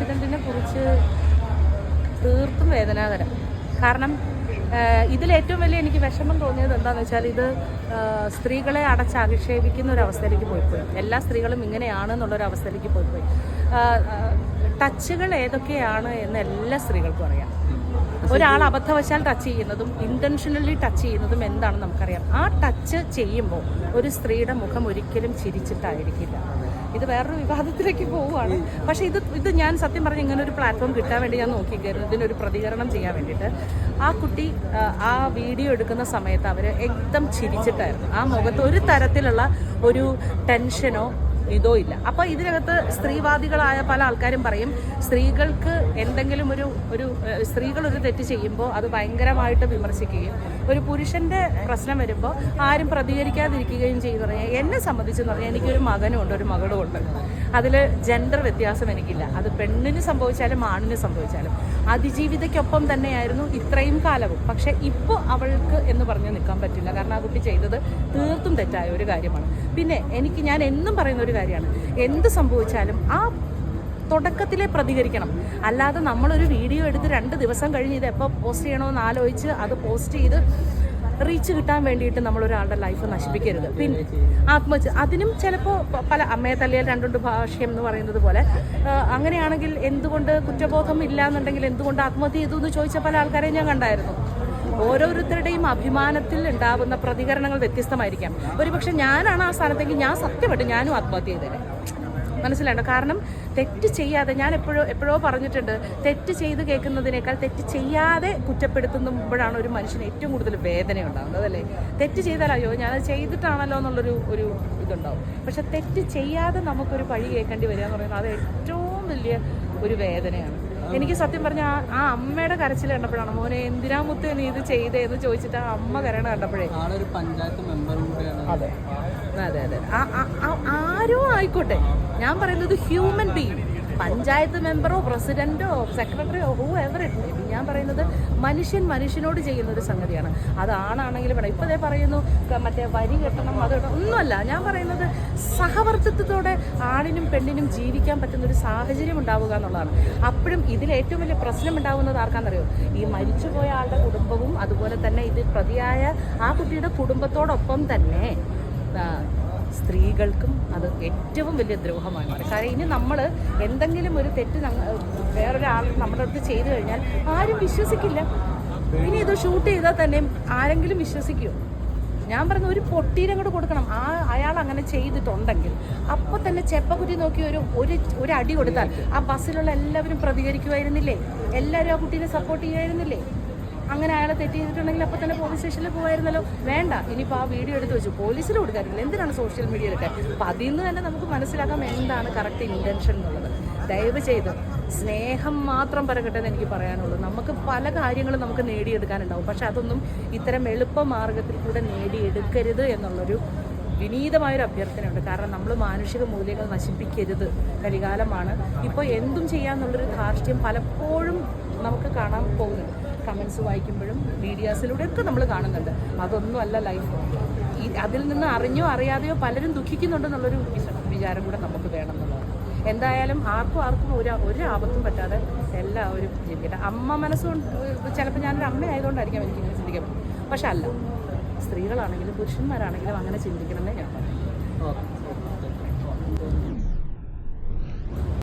ഇൻസിഡന്റിനെ കുറിച്ച് തീർത്തും വേദനാകരം കാരണം ഇതിലേറ്റവും വലിയ എനിക്ക് വിഷമം തോന്നിയത് എന്താണെന്ന് വെച്ചാൽ ഇത് സ്ത്രീകളെ അടച്ച് അധിക്ഷേപിക്കുന്ന ഒരു അവസ്ഥയിലേക്ക് പോയിപ്പോയി. എല്ലാ സ്ത്രീകളും ഇങ്ങനെയാണ് എന്നുള്ളൊരു അവസ്ഥയിലേക്ക് പോയിപ്പോയി. ടച്ചുകൾ ഏതൊക്കെയാണ് എന്ന് എല്ലാ സ്ത്രീകൾക്കും അറിയാം. ഒരാൾ അബദ്ധവശാൽ ടച്ച് ചെയ്യുന്നതും ഇന്റൻഷനലി ടച്ച് ചെയ്യുന്നതും എന്താണെന്ന് നമുക്കറിയാം. ആ ടച്ച് ചെയ്യുമ്പോൾ ഒരു സ്ത്രീയുടെ മുഖം ഒരിക്കലും ചിരിച്ചിട്ടായിരിക്കില്ല. ഇത് വേറൊരു വിവാദത്തിലേക്ക് പോവുകയാണ്. പക്ഷേ ഇത് ഇത് ഞാൻ സത്യം പറഞ്ഞ് ഇങ്ങനെ ഒരു പ്ലാറ്റ്ഫോം കിട്ടാൻ വേണ്ടി ഞാൻ നോക്കിക്കയറുന്നു ഇതിനൊരു പ്രതികരണം ചെയ്യാൻ വേണ്ടിയിട്ട്. ആ കുട്ടി ആ വീഡിയോ എടുക്കുന്ന സമയത്ത് അവർ എക്ദം ചിരിച്ചിട്ടായിരുന്നു. ആ മുഖത്ത് ഒരു തരത്തിലുള്ള ഒരു ടെൻഷനോ ഇതോ ഇല്ല അപ്പോൾ ഇതിനകത്ത് സ്ത്രീവാദികളായ പല ആൾക്കാരും പറയും സ്ത്രീകൾക്ക് എന്തെങ്കിലും ഒരു ഒരു സ്ത്രീകൾ ഒരു തെറ്റ് ചെയ്യുമ്പോൾ അത് ഭയങ്കരമായിട്ട് വിമർശിക്കുകയും ഒരു പുരുഷന്റെ പ്രശ്നം വരുമ്പോൾ ആരും പ്രതികരിക്കാതിരിക്കുകയും ചെയ്യുന്നു പറഞ്ഞാൽ എന്നെ സംബന്ധിച്ചെന്ന് പറഞ്ഞാൽ എനിക്കൊരു മകനും ഉണ്ട് ഒരു മകളും ഉണ്ട് അതിൽ ജെൻഡർ വ്യത്യാസം എനിക്കില്ല. അത് പെണ്ണിന് സംഭവിച്ചാലും ആണിന് സംഭവിച്ചാലും. അതിജീവിതയ്ക്കൊപ്പം തന്നെയായിരുന്നു ഇത്രയും കാലവും. പക്ഷേ ഇപ്പോൾ അവൾക്ക് എന്ന് പറഞ്ഞ് നിൽക്കാൻ പറ്റില്ല. കാരണം ആ കുട്ടി ചെയ്തത് തീർത്തും തെറ്റായ ഒരു കാര്യമാണ്. പിന്നെ എനിക്ക് ഞാൻ എന്നും പറയുന്ന ഒരു കാര്യമാണ്. എന്ത് സംഭവിച്ചാലും ആ തുടക്കത്തിലെ പ്രതികരിക്കണം. അല്ലാതെ നമ്മളൊരു വീഡിയോ എടുത്ത് രണ്ട് ദിവസം കഴിഞ്ഞ് ഇത് എപ്പോൾ പോസ്റ്റ് ചെയ്യണമെന്ന് ആലോചിച്ച് അത് പോസ്റ്റ് ചെയ്ത് റീച്ച് കിട്ടാൻ വേണ്ടിയിട്ട് നമ്മൾ ഒരാളുടെ ലൈഫ് നശിപ്പിക്കരുത്. പിന്നെ ആത്മഹത്യ അതിനും ചിലപ്പോൾ പല അമ്മയെ തല്ലിയാൽ രണ്ടുണ്ട് ഭാഷ്യം എന്ന് പറയുന്നത് പോലെ. അങ്ങനെയാണെങ്കിൽ എന്തുകൊണ്ട് കുറ്റബോധം ഇല്ല എന്നുണ്ടെങ്കിൽ എന്തുകൊണ്ട് ആത്മഹത്യ ചെയ്തു എന്ന് ചോദിച്ച പല ആൾക്കാരെയും ഞാൻ കണ്ടായിരുന്നു. ഓരോരുത്തരുടെയും അഭിമാനത്തിൽ ഉണ്ടാകുന്ന പ്രതികരണങ്ങൾ വ്യത്യസ്തമായിരിക്കാം. ഒരുപക്ഷെ ഞാനാണ് ആ സ്ഥാനത്തെങ്കിൽ ഞാൻ സത്യപ്പെട്ട് ഞാനും ആത്മഹത്യ ചെയ്തേനെ. മനസ്സിലാണ്ടോ കാരണം തെറ്റ് ചെയ്യാതെ ഞാൻ എപ്പോഴോ എപ്പോഴോ പറഞ്ഞിട്ടുണ്ട്. തെറ്റ് ചെയ്ത് കേൾക്കുന്നതിനേക്കാൾ തെറ്റ് ചെയ്യാതെ കുറ്റപ്പെടുത്തുമ്പോഴാണ് ഒരു മനുഷ്യന് ഏറ്റവും കൂടുതൽ വേദന ഉണ്ടാകുന്നത് അല്ലേ? തെറ്റ് ചെയ്താൽ അയ്യോ അത് ചെയ്തിട്ടാണല്ലോ എന്നുള്ളൊരു ഒരു ഇതുണ്ടാവും. പക്ഷെ തെറ്റ് ചെയ്യാതെ നമുക്കൊരു പഴി കേൾക്കേണ്ടി വരിക എന്ന് പറയുന്നത് അത് ഏറ്റവും വലിയ ഒരു വേദനയാണ്. എനിക്ക് സത്യം പറഞ്ഞ ആ അമ്മയുടെ കരച്ചിൽ കണ്ടപ്പോഴാണ് മോനെ എന്തിനാ മുത്ത് നീ ഇത് ചെയ്തേന്ന് ചോദിച്ചിട്ട് ആ അമ്മ കരണ കണ്ടപ്പോഴേ? പഞ്ചായത്ത് അതെ. അതെ അതെ ആരോ ആയിക്കോട്ടെ. ഞാൻ പറയുന്നത് ഹ്യൂമൻ ബീങ് പഞ്ചായത്ത് മെമ്പറോ പ്രസിഡന്റോ സെക്രട്ടറിയോ ഹൂ എവർ ഞാൻ പറയുന്നത് മനുഷ്യൻ മനുഷ്യനോട് ചെയ്യുന്ന ഒരു സംഗതിയാണ്. അത് ആണാണെങ്കിലും വേണം. ഇപ്പോഴേ പറയുന്നു മറ്റേ വരി കെട്ടണം അത് ഒന്നുമല്ല. ഞാൻ പറയുന്നത് സഹവർത്തിത്വത്തോടെ ആണിനും പെണ്ണിനും ജീവിക്കാൻ പറ്റുന്ന ഒരു സാഹചര്യം ഉണ്ടാവുക എന്നുള്ളതാണ്. അപ്പോഴും ഇതിൽ ഏറ്റവും വലിയ പ്രശ്നം ഉണ്ടാവുന്നത് ആർക്കാണെന്നറിയോ? ഈ മരിച്ചുപോയ ആളുടെ കുടുംബവും അതുപോലെ തന്നെ ഇത് പ്രതിയായ ആ കുട്ടിയുടെ കുടുംബത്തോടൊപ്പം തന്നെ സ്ത്രീകൾക്കും അത് ഏറ്റവും വലിയ ദ്രോഹമായി മാറി കാരണം ഇനി നമ്മൾ എന്തെങ്കിലും ഒരു തെറ്റ് വേറൊരാൾ നമ്മുടെ അടുത്ത് ചെയ്തു കഴിഞ്ഞാൽ ആരും വിശ്വസിക്കില്ല. ഇനി ഇത് ഷൂട്ട് ചെയ്താൽ തന്നെ ആരെങ്കിലും വിശ്വസിക്കുമോ ഞാൻ പറഞ്ഞ ഒരു പൊട്ടീരം കൂടെ കൊടുക്കണം. ആ അയാൾ അങ്ങനെ ചെയ്തിട്ടുണ്ടെങ്കിൽ അപ്പോൾ തന്നെ ചെപ്പക്കുറ്റി നോക്കി ഒരു ഒരു ഒരു അടി കൊടുത്താൽ ആ ബസ്സിലുള്ള എല്ലാവരും പ്രതികരിക്കുമായിരുന്നില്ലേ എല്ലാവരും ആ കുട്ടീനെ സപ്പോർട്ട് ചെയ്യുമായിരുന്നില്ലേ അങ്ങനെ അയാളെ തെറ്റ് ചെയ്തിട്ടുണ്ടെങ്കിൽ അപ്പോൾ തന്നെ പോലീസ് സ്റ്റേഷനിൽ പോകായിരുന്നല്ലോ വേണ്ട ഇനിയിപ്പോൾ ആ വീഡിയോ എടുത്ത് വെച്ചു. പോലീസിൽ കൊടുക്കാറില്ല എന്തിനാണ് സോഷ്യൽ മീഡിയയിലൊക്കെ അപ്പൊ അതിൽ നിന്ന് തന്നെ നമുക്ക് മനസ്സിലാക്കാം എന്താണ് കറക്റ്റ് ഇന്റൻഷൻ എന്നുള്ളത്. ദയവ് ചെയ്ത് സ്നേഹം മാത്രം പരകട്ടെ എന്ന് എനിക്ക് പറയാനുള്ളൂ. നമുക്ക് പല കാര്യങ്ങളും നമുക്ക് നേടിയെടുക്കാനുണ്ടാവും. പക്ഷെ അതൊന്നും ഇത്തരം എളുപ്പ മാർഗത്തിൽ കൂടെ നേടിയെടുക്കരുത് എന്നുള്ളൊരു വിനീതമായൊരു അഭ്യർത്ഥനയുണ്ട്. കാരണം നമ്മൾ മാനുഷിക മൂല്യങ്ങൾ നശിപ്പിക്കരുത്. കരികാലമാണ് ഇപ്പോൾ എന്തും ചെയ്യാന്നുള്ളൊരു ധാർഷ്ട്യം പലപ്പോഴും നമുക്ക് കാണാൻ പോകുന്നുണ്ട്. കമൻസ് വായിക്കുമ്പോഴും മീഡിയാസിലൂടെയൊക്കെ നമ്മൾ കാണുന്നുണ്ട്. അതൊന്നുമല്ല ലൈഫ് ഈ അതിൽ നിന്ന് അറിഞ്ഞോ അറിയാതെയോ പലരും ദുഃഖിക്കുന്നുണ്ടെന്നുള്ളൊരു വിച- വിചാരം കൂടെ നമുക്ക് വേണം എന്നുള്ളതാണ് എന്തായാലും ആർക്കും ആർക്കും ഒരു ഒരു ആപത്തും പറ്റാതെ എല്ലാവരും ജീവിക്കട്ടെ. അമ്മ മനസ്സുകൊണ്ട് ചിലപ്പോൾ ഞാനൊരു അമ്മ ആയതുകൊണ്ടായിരിക്കാം എനിക്കിങ്ങനെ ചിന്തിക്കാൻ പറ്റും. പക്ഷെ അല്ല സ്ത്രീകളാണെങ്കിലും പുരുഷന്മാരാണെങ്കിലും അങ്ങനെ ചിന്തിക്കണമെന്നേ ഞാൻ പറയും.